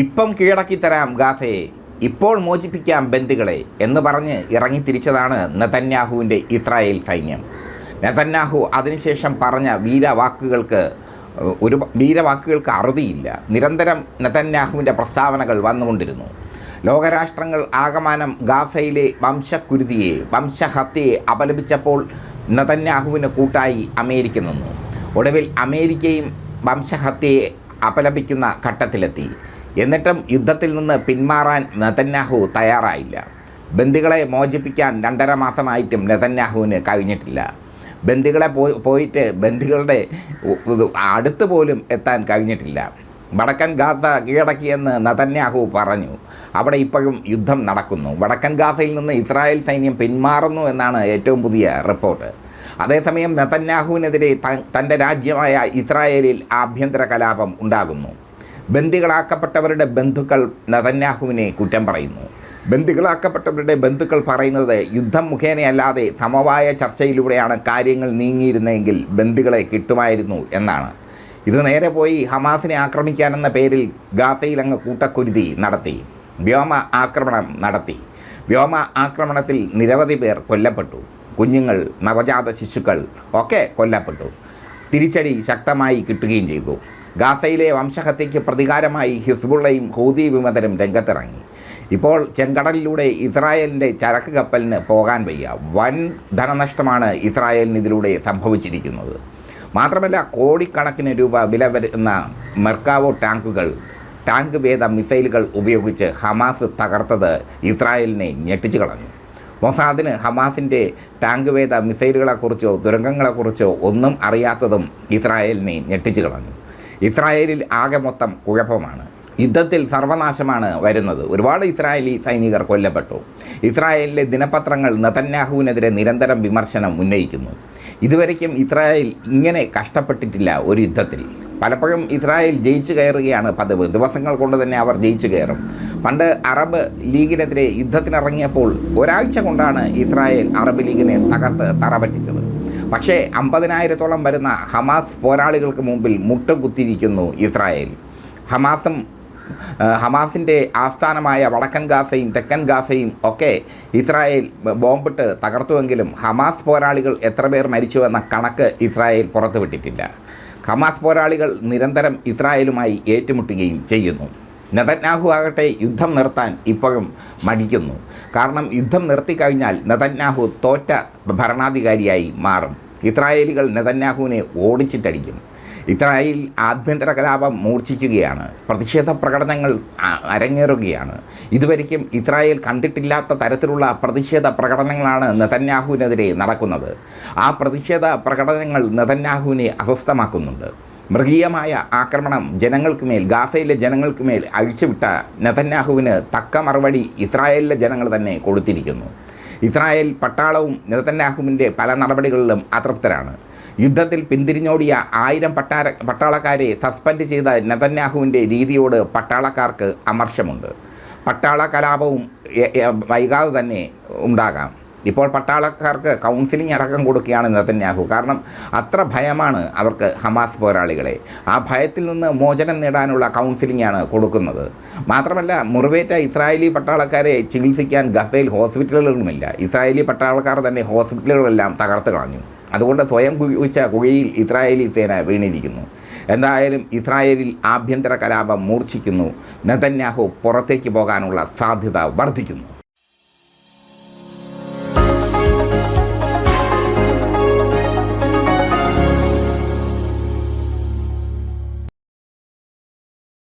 ഇപ്പം കീഴടക്കി തരാം ഗാസയെ ഇപ്പോൾ മോചിപ്പിക്കാം ബന്ദികളെ എന്ന് പറഞ്ഞ് ഇറങ്ങി തിരിച്ചതാണ് നെതന്യാഹുവിന്റെ ഇസ്രായേൽ സൈന്യം. നെതന്യാഹു അതിനുശേഷം പറഞ്ഞ വീരവാക്കുകൾക്ക് ഒരു വീരവാക്കുകൾക്ക് അറുതിയില്ല. നിരന്തരം നെതന്യാഹുവിന്റെ പ്രസ്താവനകൾ വന്നുകൊണ്ടിരുന്നു. ലോകരാഷ്ട്രങ്ങൾ ആകമാനം ഗാസയിലെ വംശക്കുരുതിയെ വംശഹത്യയെ അപലപിച്ചപ്പോൾ നെതന്യാഹുവിന് കൂട്ടായി അമേരിക്ക നിന്നു. ഒടുവിൽ അമേരിക്കയും വംശഹത്യയെ അപലപിക്കുന്ന ഘട്ടത്തിലെത്തി. എന്നിട്ടും യുദ്ധത്തിൽ നിന്ന് പിന്മാറാൻ നെതന്യാഹു തയ്യാറായില്ല. ബന്ദികളെ മോചിപ്പിക്കാൻ രണ്ടര മാസമായിട്ടും നെതന്യാഹുവിന് കഴിഞ്ഞിട്ടില്ല. ബന്ദികളെ പോയിട്ട് ബന്ദികളുടെ അടുത്ത് പോലും എത്താൻ കഴിഞ്ഞിട്ടില്ല. വടക്കൻ ഗാസ കീഴടക്കിയെന്ന് നതന്യാഹു പറഞ്ഞു. അവിടെ ഇപ്പോഴും യുദ്ധം നടക്കുന്നു. വടക്കൻ ഗാസയിൽ നിന്ന് ഇസ്രായേൽ സൈന്യം പിന്മാറുന്നു എന്നാണ് ഏറ്റവും പുതിയ റിപ്പോർട്ട്. അതേസമയം നതന്യാഹുവിനെതിരെ തന്റെ രാജ്യമായ ഇസ്രായേലിൽ ആഭ്യന്തര കലാപം ഉണ്ടാകുന്നു. ബന്ദികളാക്കപ്പെട്ടവരുടെ ബന്ധുക്കൾ നതന്യാഹുവിനെ കുറ്റം പറയുന്നു. ബന്ദികളാക്കപ്പെട്ടവരുടെ ബന്ധുക്കൾ പറയുന്നത് യുദ്ധം മുഖേനയല്ലാതെ സമവായ ചർച്ചയിലൂടെയാണ് കാര്യങ്ങൾ നീങ്ങിയിരുന്നതെങ്കിൽ ബന്ദികളെ കിട്ടുമായിരുന്നു എന്നാണ്. ഇത് നേരെ പോയി ഹമാസിനെ ആക്രമിക്കാനെന്ന പേരിൽ ഗാസയിൽ അങ്ങ് കൂട്ടക്കുരുതി നടത്തി. വ്യോമ ആക്രമണം നടത്തി. വ്യോമ ആക്രമണത്തിൽ നിരവധി പേർ കൊല്ലപ്പെട്ടു. കുഞ്ഞുങ്ങൾ നവജാത ശിശുക്കൾ ഒക്കെ കൊല്ലപ്പെട്ടു. തിരിച്ചടി ശക്തമായി കിട്ടുകയും ചെയ്തു. ഗാസയിലെ വംശഹത്യയ്ക്ക് പ്രതികാരമായി ഹിസ്ബുള്ളയും ഹൂതി വിമതരും രംഗത്തിറങ്ങി. ഇപ്പോൾ ചെങ്കടലിലൂടെ ഇസ്രായേലിന്റെ ചരക്ക് കപ്പലിന് പോകാൻ വയ്യ. വൻ ധനനഷ്ടമാണ് ഇസ്രായേലിന് ഇതിലൂടെ സംഭവിച്ചിരിക്കുന്നത്. മാത്രമല്ല കോടിക്കണക്കിന് രൂപ വില വരുന്ന മെർക്കാവോ ടാങ്കുകൾ ടാങ്ക് ഭേദ മിസൈലുകൾ ഉപയോഗിച്ച് ഹമാസ് തകർത്തത് ഇസ്രായേലിനെ ഞെട്ടിച്ചു കളഞ്ഞു. മൊസാദിന് ഹമാസിന്റെ ടാങ്ക് വേദ മിസൈലുകളെക്കുറിച്ചോ ദുരന്തങ്ങളെക്കുറിച്ചോ ഒന്നും അറിയാത്തതും ഇസ്രായേലിനെ ഞെട്ടിച്ചു കളഞ്ഞു. ഇസ്രായേലിൽ ആകെ മൊത്തം കുഴപ്പമാണ്. യുദ്ധത്തിൽ സർവനാശമാണ് വരുന്നത്. ഒരുപാട് ഇസ്രായേലി സൈനികർ കൊല്ലപ്പെട്ടു. ഇസ്രായേലിലെ ദിനപത്രങ്ങൾ നതന്യാഹുവിനെതിരെ നിരന്തരം വിമർശനം ഉന്നയിക്കുന്നു. ഇതുവരയ്ക്കും ഇസ്രായേൽ ഇങ്ങനെ കഷ്ടപ്പെട്ടിട്ടില്ല ഒരു യുദ്ധത്തിൽ. പലപ്പോഴും ഇസ്രായേൽ ജയിച്ചു കയറുകയാണ് പതിവ്. ദിവസങ്ങൾ കൊണ്ട് തന്നെ അവർ ജയിച്ചു കയറും. പണ്ട് അറബ് ലീഗിനെതിരെ യുദ്ധത്തിനിറങ്ങിയപ്പോൾ ഒരാഴ്ച കൊണ്ടാണ് ഇസ്രായേൽ അറബ് ലീഗിനെ തകർത്ത് തറപറ്റിച്ചത്. പക്ഷേ അമ്പതിനായിരത്തോളം വരുന്ന ഹമാസ് പോരാളികൾക്ക് മുമ്പിൽ മുട്ടുകുത്തിയിരിക്കുന്നു ഇസ്രായേൽ. ഹമാസും ഹമാസിന്റെ ആസ്ഥാനമായ വടക്കൻ ഗാസയും തെക്കൻ ഗാസയും ഒക്കെ ഇസ്രായേൽ ബോംബിട്ട് തകർത്തുവെങ്കിലും ഹമാസ് പോരാളികൾ എത്ര പേർ മരിച്ചുവെന്ന കണക്ക് ഇസ്രായേൽ പുറത്തുവിട്ടിട്ടില്ല. ഹമാസ് പോരാളികൾ നിരന്തരം ഇസ്രായേലുമായി ഏറ്റുമുട്ടുകയും ചെയ്യുന്നു. നെതന്യാഹു ആകട്ടെ യുദ്ധം നിർത്താൻ ഇപ്പോഴും മടിക്കുന്നു. കാരണം യുദ്ധം നിർത്തിക്കഴിഞ്ഞാൽ നെതന്യാഹു തോറ്റ ഭരണാധികാരിയായി മാറും. ഇസ്രായേലികൾ നെതന്യാഹുവിനെ ഓടിച്ചിട്ടടിക്കും. ഇസ്രായേൽ ആഭ്യന്തര കലാപം മൂർച്ഛിക്കുകയാണ്. പ്രതിഷേധ പ്രകടനങ്ങൾ അരങ്ങേറുകയാണ്. ഇതുവരെയ്ക്കും ഇസ്രായേൽ കണ്ടിട്ടില്ലാത്ത തരത്തിലുള്ള പ്രതിഷേധ പ്രകടനങ്ങളാണ് നെതന്യാഹുവിനെതിരെ നടക്കുന്നത്. ആ പ്രതിഷേധ പ്രകടനങ്ങൾ നെതന്യാഹുവിനെ അസ്വസ്ഥമാക്കുന്നുണ്ട്. മൃഗീയമായ ആക്രമണം ജനങ്ങൾക്ക് മേൽ ഗാസയിലെ ജനങ്ങൾക്ക് മേൽ അഴിച്ചുവിട്ട നെതന്യാഹുവിന് തക്ക മറുപടി ഇസ്രായേലിലെ ജനങ്ങൾ തന്നെ കൊടുത്തിരിക്കുന്നു. ഇസ്രായേൽ പട്ടാളവും നെതന്യാഹുവിന്റെ പല നടപടികളിലും അതൃപ്തരാണ്. യുദ്ധത്തിൽ പിന്തിരിഞ്ഞോടിയ ആയിരം പട്ടാര പട്ടാളക്കാരെ സസ്പെൻഡ് ചെയ്ത നെതന്യാഹുവിന്റെ രീതിയോട് പട്ടാളക്കാർക്ക് അമർഷമുണ്ട്. പട്ടാള കലാപവും വൈകാതെ തന്നെ ഉണ്ടാകാം. ഇപ്പോൾ പട്ടാളക്കാർക്ക് കൗൺസിലിംഗ് അടക്കം കൊടുക്കുകയാണ് നെതന്യാഹു കാരണം അത്ര ഭയമാണ് അവർക്ക് ഹമാസ് പോരാളികളെ. ആ ഭയത്തിൽ നിന്ന് മോചനം നേടാനുള്ള കൗൺസിലിംഗ് ആണ് കൊടുക്കുന്നത്. മാത്രമല്ല മുറിവേറ്റ ഇസ്രായേലി പട്ടാളക്കാരെ ചികിത്സിക്കാൻ ഗസയിൽ ഹോസ്പിറ്റലുകളുമില്ല. ഇസ്രായേലി പട്ടാളക്കാർ തന്നെ ഹോസ്പിറ്റലുകളെല്ലാം തകർത്ത് കളഞ്ഞു. അതുകൊണ്ട് സ്വയം കുഴിച്ച കുഴിയിൽ ഇസ്രായേലി സേന വീണിരിക്കുന്നു. എന്തായാലും ഇസ്രായേലിൽ ആഭ്യന്തര കലാപം മൂർച്ഛിക്കുന്നു. നെതന്യാഹു പുറത്തേക്ക് പോകാനുള്ള സാധ്യത വർദ്ധിക്കുന്നു.